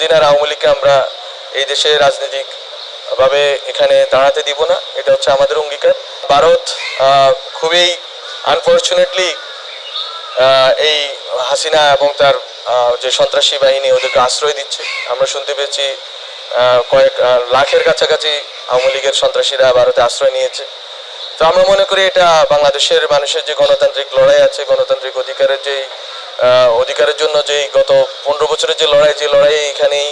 কোনোদিন আর আওয়ামী লীগকে আমরা এই দেশে রাজনৈতিক ভাবে এখানে দাঁড়াতে দিব না। এটা হচ্ছে আমাদের অঙ্গীকার। ভারত খুবই আনফর্চুনেটলি এই হাসিনা এবং তার যে সন্ত্রাসী বাহিনী ওদেরকে আশ্রয় দিচ্ছে। আমরা শুনতে পেয়েছি কয়েক লাখের কাছাকাছি আওয়ামী লীগের সন্ত্রাসীরা ভারতে আশ্রয় নিয়েছে। তো আমরা মনে করি এটা বাংলাদেশের মানুষের যে গণতান্ত্রিক লড়াই আছে গণতান্ত্রিক অধিকারের আহ, অধিকারের জন্য যে গত পনেরো বছরের যে লড়াই যে লড়াই এখানেই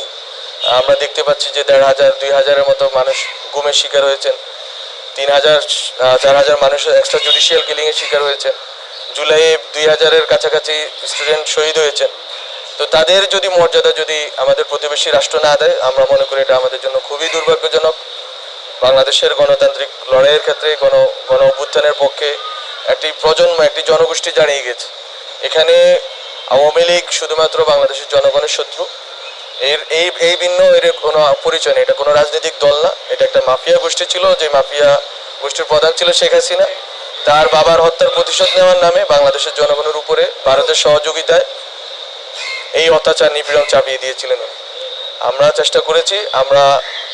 আমরা দেখতে পাচ্ছি যে দেড় হাজার, দুই হাজারের মতো মানুষ গুমের শিকার হয়েছেন। তিন হাজার চার হাজার মানুষ এক্সট্রা জুডিশিয়াল কিলিংয়ের শিকার হয়েছেন। জুলাইয়ে দুই হাজারের কাছাকাছি স্টুডেন্ট শহীদ হয়েছেন। তো তাদের যদি মর্যাদা যদি আমাদের প্রতিবেশী রাষ্ট্র না দেয়, আমরা মনে করি এটা আমাদের জন্য খুবই দুর্ভাগ্যজনক। বাংলাদেশের গণতান্ত্রিক লড়াইয়ের ক্ষেত্রে গণ গণ অভ্যুত্থানের পক্ষে একটি প্রজন্ম, একটি জনগোষ্ঠী দাঁড়িয়ে গেছে। এখানে আওয়ামী লীগ শুধুমাত্র বাংলাদেশের জনগণের শত্রু। এর এই এই ভিন্ন, এর কোনো পরিচয় নেই। এটা কোনো রাজনৈতিক দল না। এটা একটা মাফিয়া গোষ্ঠী ছিল, যে মাফিয়া গোষ্ঠীর প্রধান ছিল শেখ হাসিনা। তার বাবার হত্যার প্রতিশোধ নেওয়ার নামে বাংলাদেশের জনগণের উপরে ভারতের সহযোগিতায় এই অত্যাচার নিপীড়ন চাপিয়ে দিয়েছিলেন আমরা চেষ্টা করেছি, আমরা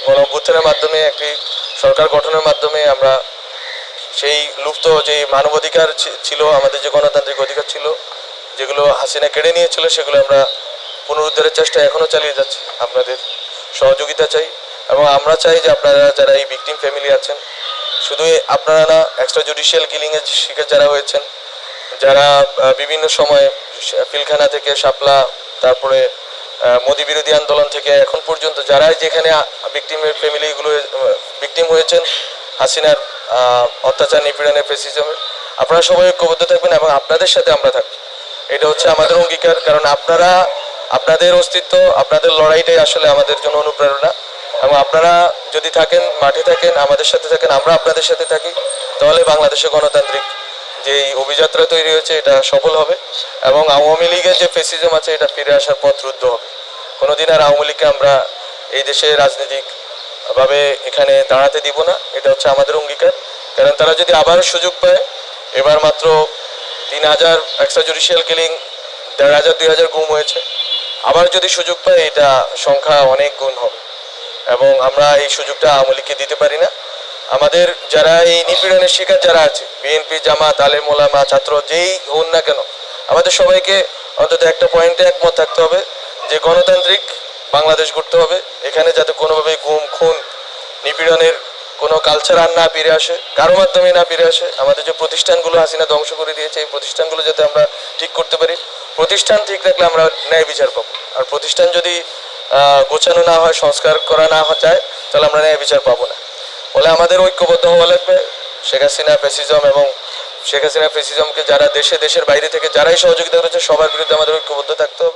গণ অভ্যুত্থানের মাধ্যমে, একটি সরকার গঠনের মাধ্যমে আমরা সেই লুপ্ত যে মানবাধিকার ছিল, আমাদের যে গণতান্ত্রিক যেগুলো হাসিনা কেড়ে নিয়েছিল, সেগুলো আমরা পুনরুদ্ধারের চেষ্টা এখনও চালিয়ে যাচ্ছি। আপনাদের সহযোগিতা চাই এবং আমরা চাই যে আপনারা যারা এই ভিকটিম ফ্যামিলি আছেন শুধু আপনারা না এক্সট্রা জুডিশিয়াল কিলিংয়ের শিকার যারা হয়েছেন, যারা বিভিন্ন সময়ে পিলখানা থেকে শাপলা, তারপরে মোদি বিরোধী আন্দোলন থেকে এখন পর্যন্ত যারা যেখানে ভিকটিমের ফ্যামিলিগুলো ভিকটিম হয়েছেন, হাসিনার অত্যাচার নিপীড়নের ফেসিজমের আপনারা সবাই ঐক্যবদ্ধ থাকবেন এবং আপনাদের সাথে আমরা থাকব। এটা হচ্ছে আমাদের অঙ্গীকার, কারণ আপনারা, আপনাদের অস্তিত্ব, আপনাদের লড়াইটাই আসলে আমাদের জন্য অনুপ্রেরণা। এবং আপনারা যদি থাকেন, মাঠে থাকেন, আমাদের সাথে থাকেন, আমরা আপনাদের সাথে থাকি, তাহলে বাংলাদেশে গণতান্ত্রিক যে এই অভিযাত্রা তৈরি হয়েছে, এটা সফল হবে। এবং আওয়ামী লীগের যে ফেসিজম আছে, এটা ফিরে আসার পথ রুদ্ধ হবে। কোনোদিন আর আওয়ামী লীগকে আমরা এই দেশে রাজনৈতিক ভাবে এখানে দাঁড়াতে দিব না, এটা হচ্ছে আমাদের অঙ্গীকার। কারণ তারা যদি আবার সুযোগ পায়, এবার মাত্র তিন হাজার এক্সট্রা জুডিশিয়াল কিলিং দেড় হাজার, দুই হাজার গুম হয়েছে। আবার যদি সুযোগ পায় এটা সংখ্যা অনেক গুণ হবে। এবং আমরা এই সুযোগটা আওয়ামী দিতে পারি না। আমাদের যারা এই নিপীড়নের শিকার যারা আছে বিএনপি জামাত, আলেম, ওলামা, ছাত্র, যেই হন না কেন, আমাদের সবাইকে অন্তত একটা পয়েন্টে একমত থাকতে হবে যে গণতান্ত্রিক বাংলাদেশ গড়তে হবে। এখানে যাতে কোনোভাবে গুম, খুন, নিপীড়নের কোনো কালচার আর না ফিরে আসে, কারও মাধ্যমে না ফিরে আসে। আমাদের যে প্রতিষ্ঠানগুলো হাসিনা ধ্বংস করে দিয়েছে, এই প্রতিষ্ঠানগুলো যাতে আমরা ঠিক করতে পারি, প্রতিষ্ঠান ঠিক রাখলে আমরা ন্যায় বিচার পাবো। আর প্রতিষ্ঠান যদি গোছানো না হয়, সংস্কার করা না যায়, তাহলে আমরা ন্যায় বিচার পাবো না। ফলে আমাদের ঐক্যবদ্ধ হওয়া লাগবে। শেখ হাসিনা ফেসিজম এবং শেখ হাসিনা ফেসিজমকে যারা দেশে, দেশের বাইরে থেকে যারাই সহযোগিতা করেছে, সবার বিরুদ্ধে আমাদের ঐক্যবদ্ধ থাকতে হবে।